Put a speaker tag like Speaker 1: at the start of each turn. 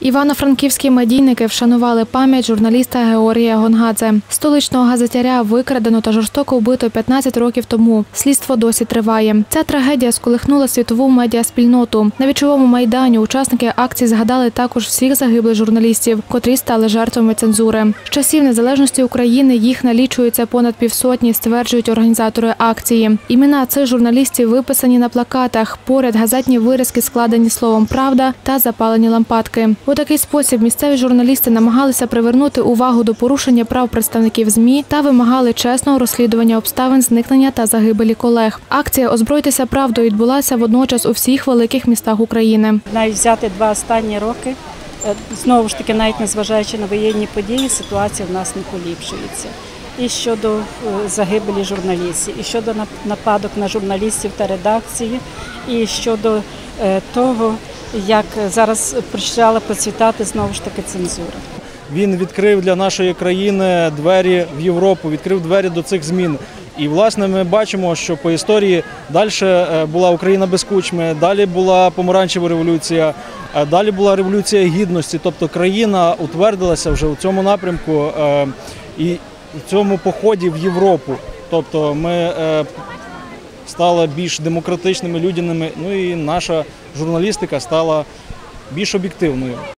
Speaker 1: Івано-франківські медійники вшанували пам'ять журналіста Георгія Гонгадзе. Столичного газетяря викрадено та жорстоко вбито 15 років тому. Слідство досі триває. Ця трагедія сколихнула світову медіаспільноту. На вічовому майдані учасники акції згадали також всіх загиблих журналістів, котрі стали жертвами цензури. З часів незалежності України їх налічується понад півсотні, стверджують організатори акції. Імена цих журналістів виписані на плакатах. Поряд газетні виразки складені словом правда та запалені лампадки. У такий спосіб місцеві журналісти намагалися привернути увагу до порушення прав представників ЗМІ та вимагали чесного розслідування обставин зникнення та загибелі колег. Акція Озбройтеся правдою відбулася водночас у всіх великих містах України.
Speaker 2: навіть взяти два останні роки, е, знову ж таки, навіть незважаючи на воєнні події, ситуація в нас не поліпшується. І щодо е, загибелі журналістів, і щодо нап- нападок на журналістів та редакції, і щодо е, того, як зараз почала процвітати знову ж таки цензура.
Speaker 3: Він відкрив для нашої країни двері в Європу, відкрив двері до цих змін. І власне ми бачимо, що по історії далі була Україна без кучми, далі була помаранчева революція, е, далі була революція гідності. Тобто країна утвердилася вже у цьому напрямку е, і в цьому поході в Європу. Тобто ми е, стали більш демократичними, людяними. Ну і наша журналістика стала більш об'єктивною.